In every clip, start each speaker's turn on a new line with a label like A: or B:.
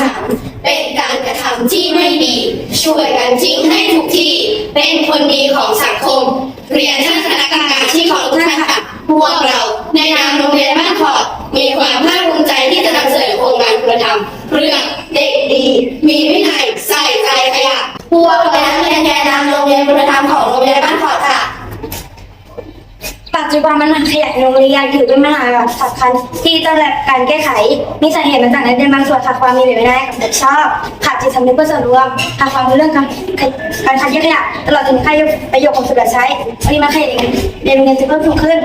A: ทำเป็นการกระทำที่ไม่ดี ช่วยกันทิ้งให้ทุกที่ เป็นคนดีของสังคม เรียนท่านคณะกรรมการที่เคารพทุกท่านค่ะพวกเราในนามโรงเรียนบ้านขอดมีความภาคภูมิใจที่จะนำเสนอโครงการคุณธรรมเรื่องเด็กดี มีวินัยใส่ใจขยะพวกเรานักเรียนแกนนำโรงเรียนคุณธรรมของโรงเรียนบ้านขอดค่ะ
B: ปั จุบันปัญหาขยะในโรงเรียนถือเป็นปัญหาสำคัญที่ต้องรับการแก้ไข มีสาเหตุมาจากนักเรียนบางส่วนขาดความมีวินัยกับเด็กชอบขาดจิตสำนึกเพื่อส่วนรวมขาดความรู้เรื่องการการคัดแยกขยะตลอดถึงค่าประโยชน์ของสุดใช้ปริมาณขยะในโรงเรียนจะเพิ่มขึ้น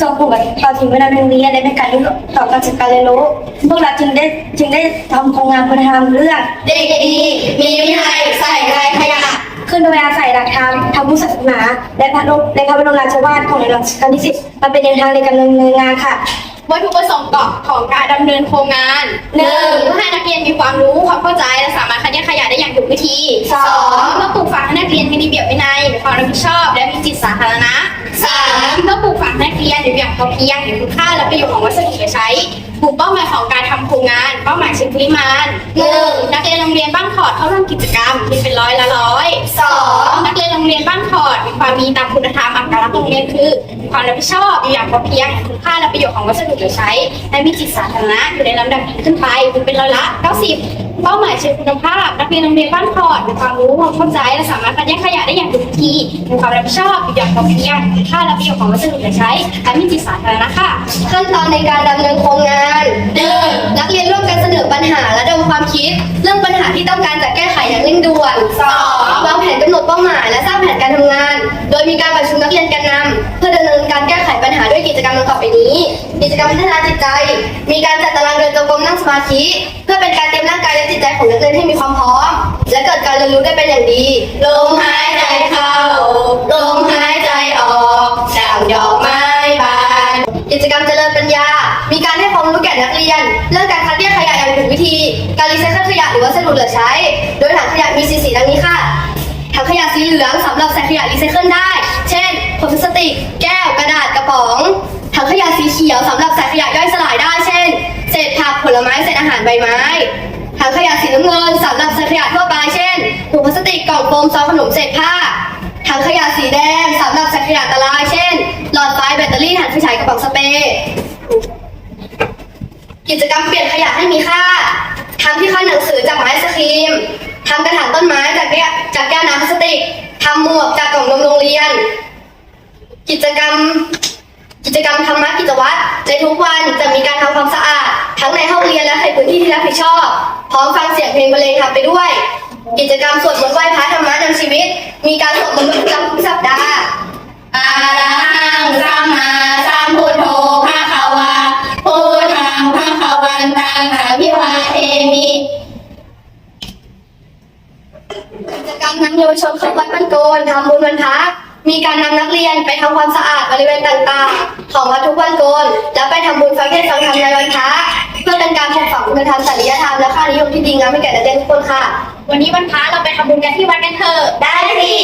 B: ส่งผลต่อถึงเวลาโรงเรียนและเป็นการต่อการจัดการเรียนรู้พวกเราจึงได้จึงได้ทำโครงงานคุณธรรมเรื่อง
A: เด็กดีมีวินัยใส่ใจขยะ
B: ขึ้นโดยอาศัย หลักธรรมทางพุทธศาสนา และพระบและพระบรมราชวาทของในรัชกาลที่สิบมาเป็นแนวทางในการดำเนินงานค่ะ
C: วัตถุประสงค์ของการดำเนินโครงงาน
A: หนึ่ง
C: เพื่อให้นักเรียนมีความรู้ความเข้าใจและสามารถคัดแยกขยะได้อย่างถูกวิธี
A: สอง
C: เพื่อปลูกฝังให้นักเรียนมีระเบียบวินัยมีความรับผิดชอบ และมีจิตสาธารณะ
A: สาม
C: เพื่อปลูกฝังให้นักเรียนมีอย่างพอเพียงเห็นคุณค่าและประโยชน์ของวัสดุเหลือใช้กลุ่มเป้าหมายของการทำโครงงาน เป้าหมายเชิงปริมาณ
A: หนึ่ง
C: นักเรียนโรงเรียนบ้านขอดเข้าร่วมกิจกรรมมีเป็นร้อยละร้อย
A: สอง
C: นักเรียนโรง เรียนบ้านขอดมีความมีตามคุณธรรมอัตลักษณ์โรงเรียนคือ ความรับผิดชอบอยู่อย่างพอเพียงคุณค่าและประโยชน์ของวัสดุเหลือใช้ และมีจิตสาธารณะอยู่ในลำดับดีขึ้นไปคือเป็นร้อยละ 90 เป้าหมายเชิงคุณภาพ นักเรียนโรงเรียนบ้านขอดมีความรู้ความเข้าใจและสามารถคัดแยกขยะได้อย่างถูกวิธีมีความรับผิดชอบอยู่อย่างพอเพียงคุณค่าและประโยชน์ของวัสดุเหลือใช้และมีจิตสาธารณะค่ะ
A: ขั้นตอนในการดำเนินโครงงานหนึ่งนักเรียนร่วมกันเสนอปัญหาและดมความคิด เรื่องปัญหาที่ต้องการจะ ต่อไปนี้ กิจกรรมพัฒนาจิตใจ มีการจัดตารางเดินจงกรมนั่งสมาธิ เพื่อเป็นการเตรียมร่างกายและจิตใจของนักเรียนให้มีความพร้อม และเกิดการเรียนรู้ได้เป็นอย่างดี ลมหายใจเข้า ลมหายใจออกดังดอกไม้บาน กิจกรรมเจริญปัญญา มีการให้ความรู้แก่นักเรียน เรื่องการคัดแยกขยะอย่างถูกวิธี การรีไซเคิลขยะหรือวัสดุเหลือใช้ โดยถังขยะมีสีสีดังนี้ค่ะ ถังขยะสีเหลืองสำหรับใส่ขยะรีไซเคิลได้ เช่นขวดพลาสติก แก้ว กระดาษ กระป๋อง ถังขยะสีเขียวสำหรับใส่ขยะย่อยสลายได้ เช่น เศษผักผลไม้เศษอาหารใบไม้ถังขยะสีน้ำเงินสำหรับใส่ขยะทั่วไปเช่นถุงพลาสติกกล่องโฟมซองขนมเศษผ้าถังขยะสีแดงสำหรับใส่ขยะอันตรายเช่น หลอดไฟแบตเตอรี่ถังไฟฉายกระป๋องสเปรย์กิจกรรมเปลี่ยนขยะให้มีค่าทำที่ขั้นหนังสือจากไม้สครีมทำกระถางต้นไม้จากแก้วจากแก้วน้ำพลาสติกทำหมวกจากกล่องนมโรงเรียน กิจกรรม กิจกรรมธรรมะกิจวัตรในทุกวันจะมีการทำความสะอาด ทั้งในห้องเรียนและในพื้นที่ที่รับผิดชอบ พร้อมฟังเสียงเพลงบรรเลงทำไปด้วย กิจกรรมสวดมนต์ไหว้พระธรรมะนำชีวิต มีการสวดมนต์ประจำทุกสัปดาห์อาระหังสัมมาสัมพุทโธภะคะวาพุทธังภะคะวันตังอภิวาเทมิกิจกรรมนำเยาวชนเข้าวัดบ้านโกนทำบุญวันพระ มีการนำนักเรียนไปทำความสะอาดบริเวณต่างๆ ของวัดทุกวันโกน และไปทำบุญฟังเทศน์ฟังธรรมในวันพระเพื่อเป็นการปลูกฝังคุณธรรมจริยธรรมและค่านิยมที่ดีงามให้แก่นักเรียนทุกคนค่ะ
C: วันนี้วันพระเราไปทำบุญกันที่วัดกันเถอะ
A: ได้สิ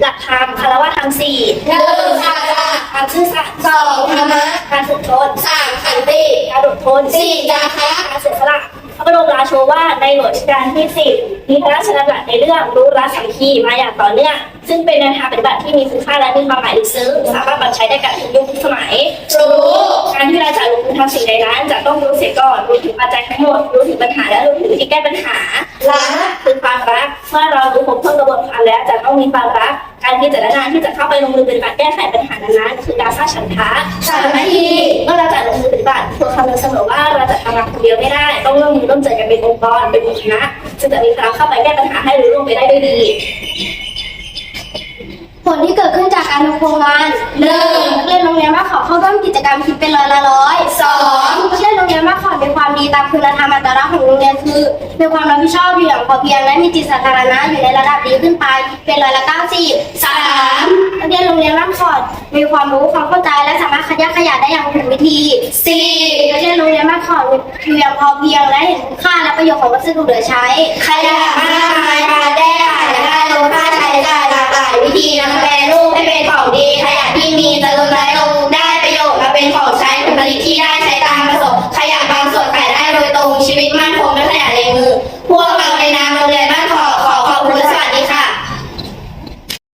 B: หลักธรรมคารวะธรรมสี่
A: หนึ่งชาติ
B: ความซื่อสัตย์
A: สองธรรมะ
B: การฝึกตน
A: สามขันติ
B: การอดทน
A: สี่ยาคะ
B: การเสียสละ พระบรมราโชวาทในหลวงรัชกาลที่สิบมีพระราชดำรัสในเรื่องรู้รักสามัคคีมาอย่างต่อเนื่อง ซึ่งเป็นแนวทางปฏิบัติที่มีคุณค่าและมีความหมายลึกซึ้งสามารถปรับใช้ได้กับทุกยุคทุกสมัย
A: รู้
B: การที่เราจะลงทุนทำสิ่งใดนั้นจะต้องรู้เสียก่อนรู้ถึงปัจจัยทั้งหมดรู้ถึงปัญหาและรู้ถึงวิธีแก้ปัญหา
A: ละ
B: คือความรักเมื่อเรารู้ครบถ้วนกระบวนการแล้วจะต้องมีความรักการพิจารณาที่จะเข้าไปลงมือปฏิบัติแก้ไขปัญหานั้นคือการสร้างฉันทะ
A: สามัคคี
B: เมื่อเราจะลงมือปฏิบัติควรคำนึงเสมอว่าเราจะ ทำงานคนเดียวไม่ได้ ต้องร่วมมือร่วมใจกันเป็นองค์กรเป็นหมู่คณะจึงจะมีทางเข้าไปแก้ปัญหาให้รู้ล่วงไปได้ด้วยดี
D: ผลที่เกิดขึ้นจากการทำโครงงาน
A: หนึ่ง
D: นักเรียนโรงเรียนบ้านขอเข้าร่วมกิจกรรมคิดเป็นร้อยละร้อย
A: สอง
D: นักเรียนโรงเรียนบ้านขอมีความดีตามคุณธรรมอัตลักษณ์ของโรงเรียนคือมีความรับผิดชอบอยู่อย่างพอเพียงและมีจิตสาธารณะอยู่ในระดับดีขึ้นไปเป็นร้อยละเก้าสิบ
A: สาม
D: นักเรียน สอนมีความรู้ความเข้าใจและสามารถคัดแยกขยะได้อย่างถูกวิธี
A: สี่
D: นักเรียนรู้เรียนมากขอนเพียงพอเพียงและเห็นค่าและประโยชน์ของวัสดุเหลือใช้
A: ขยะมากมายมาไก้ไขและการลดค่าใช้จ่ายหลากหลายวิธีนำไปรูปให้เป็นของดีขยะ
E: ที่มีจะลดน้อยลงได้ประโยชน์มาเป็นของใช้ผลผลิตที่ได้ใช้ตามประสบขยะมา